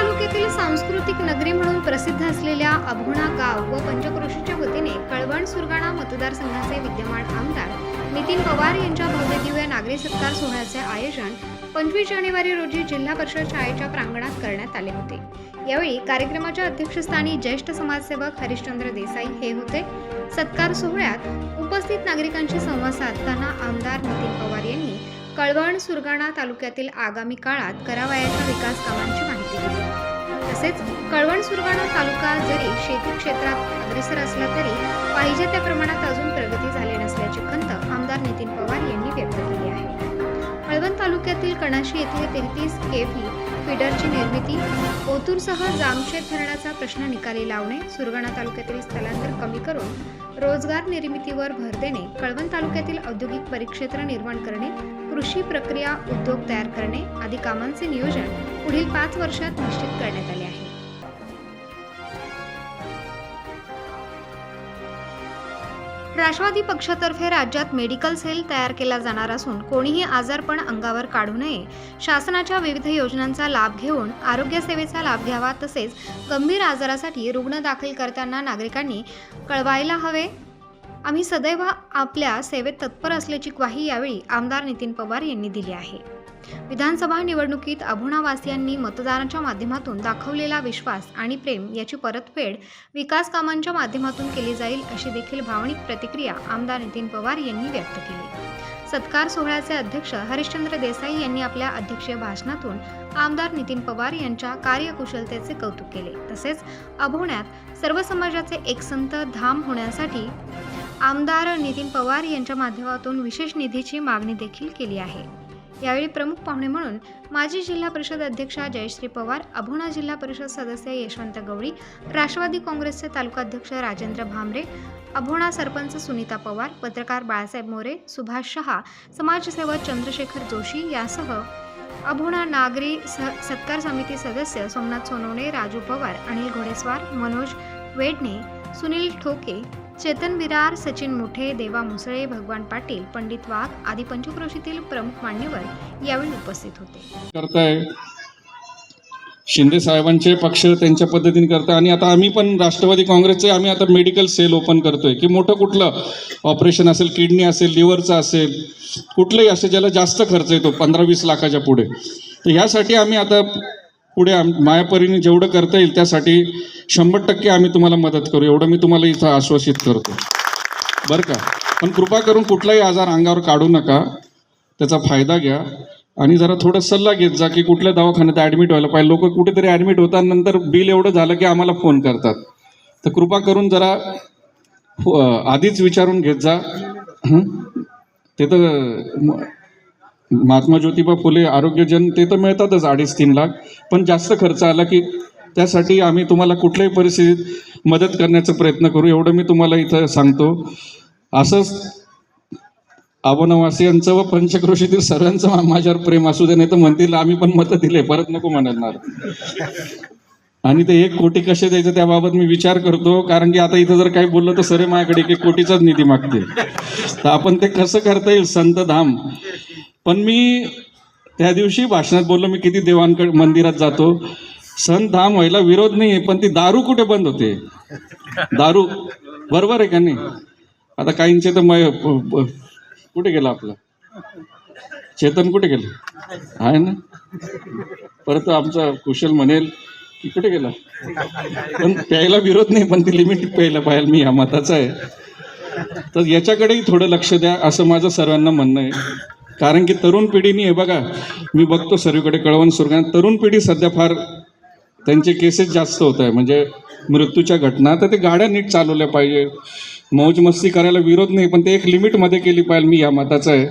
तालुक्यातील सांस्कृतिक नगरी म्हणून प्रसिद्ध असलेल्या अभोणा गाव व पंचक्रोशीच्या वतीने कळवण सुरगाणा मतदारसंघाचे विद्यमान आमदार नितीन पवार यांच्या भव्यदिव्य नागरी सत्कार सोहळ्याचे आयोजन पंचवीस जानेवारी रोजी जिल्हा परिषद शाळेच्या प्रांगणात करण्यात आले होते. यावेळी कार्यक्रमाच्या अध्यक्षस्थानी ज्येष्ठ समाजसेवक हरिश्चंद्र देसाई हे होते. सत्कार सोहळ्यात उपस्थित नागरिकांशी संवाद साधताना आमदार नितीन पवार यांनी कळवण सुरगाणा तालुक्यातील आगामी काळात करावयाच्या विकास कामांची माहिती दिली. तसेच कळवण सुरगाणा तालुका जरी शेती क्षेत्रात अग्रेसर असला तरी पाहिजे त्या प्रमाणात अजून प्रगती झाली नसल्याची खंत आमदार नितीन पवार यांनी व्यक्त केली आहे. तालुक्यातील कणाशी येथील तेहतीस केव्ही फिडरची निर्मिती ओतूरसह जामशेत धरणाचा प्रश्न निकाली लावणे सुरगाणा तालुक्यातील स्थलांतर कमी करून रोजगार निर्मितीवर भर देणे कळवण तालुक्यातील औद्योगिक परिक्षेत्र निर्माण करणे कृषी प्रक्रिया उद्योग तयार करणे आदी कामांचे नियोजन पुढील पाच वर्षात निश्चित करण्यात आले आहे. राष्ट्रवादी पक्षातर्फे राज्यात मेडिकल सेल तयार केला जाणार असून कोणीही आजारपण अंगावर काढू नये. शासनाच्या विविध योजनांचा लाभ घेऊन आरोग्यसेवेचा लाभ घ्यावा तसेच गंभीर आजारासाठी रुग्ण दाखल करताना नागरिकांनी कळवायला हवे. आम्ही सदैव आपल्या सेवेत तत्पर असल्याची ग्वाही यावेळी आमदार नितीन पवार यांनी दिली आहे. विधानसभा निवडणुकीत अभुणावासियांनी मतदानाच्या माध्यमातून दाखवलेला विश्वास आणि प्रेम याची परतफेड विकास कामांच्या माध्यमातून केली जाईल अशी देखील भावनिक प्रतिक्रिया आमदार नितीन पवार यांनी व्यक्त केली. सत्कार सोहळ्याचे अध्यक्ष हरिश्चंद्र देसाई यांनी आपल्या अध्यक्षीय भाषणातून आमदार नितीन पवार यांच्या कार्यकुशलतेचे कौतुक केले. तसेच अभोण्यात सर्व समाजाचे एक संत धाम होण्यासाठी आमदार नितीन पवार यांच्या माध्यमातून विशेष निधीची मागणी देखील केली आहे. यावेळी प्रमुख पाहुणे म्हणून माजी जिल्हा परिषद अध्यक्षा जयश्री पवार अभोणा जिल्हा परिषद सदस्य यशवंत गवळी राष्ट्रवादी काँग्रेसचे तालुकाध्यक्ष राजेंद्र भामरे अभोणा सरपंच सुनीता पवार पत्रकार बाळासाहेब मोरे सुभाष शहा समाजसेवक चंद्रशेखर जोशी यासह अभोणा नागरी स सत्कार समिती सदस्य सोमनाथ सोनवणे राजू पवार अनिल घोडेस्वार मनोज वेडणे सुनील ठोके चेतन विरार सचिन मुठे देवा मुसळे भगवान पाटील पंडित वाघ आदी पंचक्रोशीतील प्रमुख मान्यवर यावेळी उपस्थित होते. करताय. शिंदे साहेबांचे पक्ष त्यांच्या पद्धतीने करताय. आणि आता आम्ही पण राष्ट्रवादी काँग्रेसचे आम्ही आता मेडिकल सेल ओपन करतोय. की मोठं कुठलं ऑपरेशन असेल किडनी असेल लिव्हरचं असेल कुठलंही असेल ज्याला जास्त खर्च येतो पंधरा वीस लाखाच्या पुढे. तर ह्यासाठी आम्ही आता पुढे आम मायापरीने जेवढं करता येईल त्यासाठी शंभर टक्के आम्ही तुम्हाला मदत करू. एवढं मी तुम्हाला इथं आश्वासित करतो. बरं का? पण कृपा करून कुठलाही आजार अंगावर काढू नका. त्याचा फायदा घ्या. आणि जरा थोडा सल्ला घेत जा की कुठल्या दवाखान्यात ॲडमिट व्हायला पाहिजे. लोक कुठेतरी ॲडमिट होतात. नंतर बिल एवढं झालं की आम्हाला फोन करतात. तर कृपा करून जरा आधीच विचारून घेत जा. ते तर महात्मा ज्योतिबा फुले आरोग्यजन ते तर मिळतातच अडीच तीन लाख. पण जास्त खर्च आला की त्यासाठी आम्ही तुम्हाला कुठल्याही परिस्थितीत मदत करण्याचा प्रयत्न करू एवढं मी तुम्हाला इथं सांगतो. असंच अवनवासियांचं व पंचक्रोशीतील सर्वांचं माझ्यावर प्रेम असू दे नाही तर म्हणतील आम्ही पण मतं दिले परत नको म्हणणार आणि ते एक कोटी कसे द्यायचं त्याबाबत मी विचार करतो कारण की आता इथं जर काही बोललं तर सरे माझ्याकडे एक एक कोटीचाच निधी मागतील. तर आपण ते कसं करता येईल? संत धाम. पण मी त्या दिवशी भाषणात बोललो मी किती देवांकडे मंदिरात जातो. सण धाम व्हायला विरोध नाही आहे पण ती दारू कुठे बंद होते? दारू. बरोबर आहे का नाही? आता काहींचे तर मय प- कुठे गेला आपलं? चेतन कुठे गेलं? आहे ना? परत आमचा कुशल म्हणेल की कुठे गेला? पण प्यायला विरोध नाही पण ती लिमिट प्यायला पाहिजे मी या मताचा आहे. तर याच्याकडेही थोडं लक्ष द्या असं माझं सर्वांना म्हणणं आहे. कारण की तरुण पिढीने हे बघा मी बघतो सर्वीकडे कळवण सुरगाण तरुण पिढी सध्या फार त्यांचे केसेस जास्त होत आहे. म्हणजे मृत्यूच्या घटना तर ते गाड्या नीट चालवल्या पाहिजे. मौज मस्ती करायला विरोध नाही पण ते एक लिमिटमध्ये केली पाहिजे मी या मताचा आहे.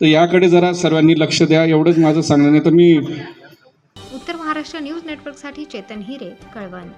तर याकडे जरा सर्वांनी लक्ष द्या एवढंच माझं सांगणं नाही तर मी उत्तर महाराष्ट्र न्यूज नेटवर्कसाठी चेतन हिरे कळवण.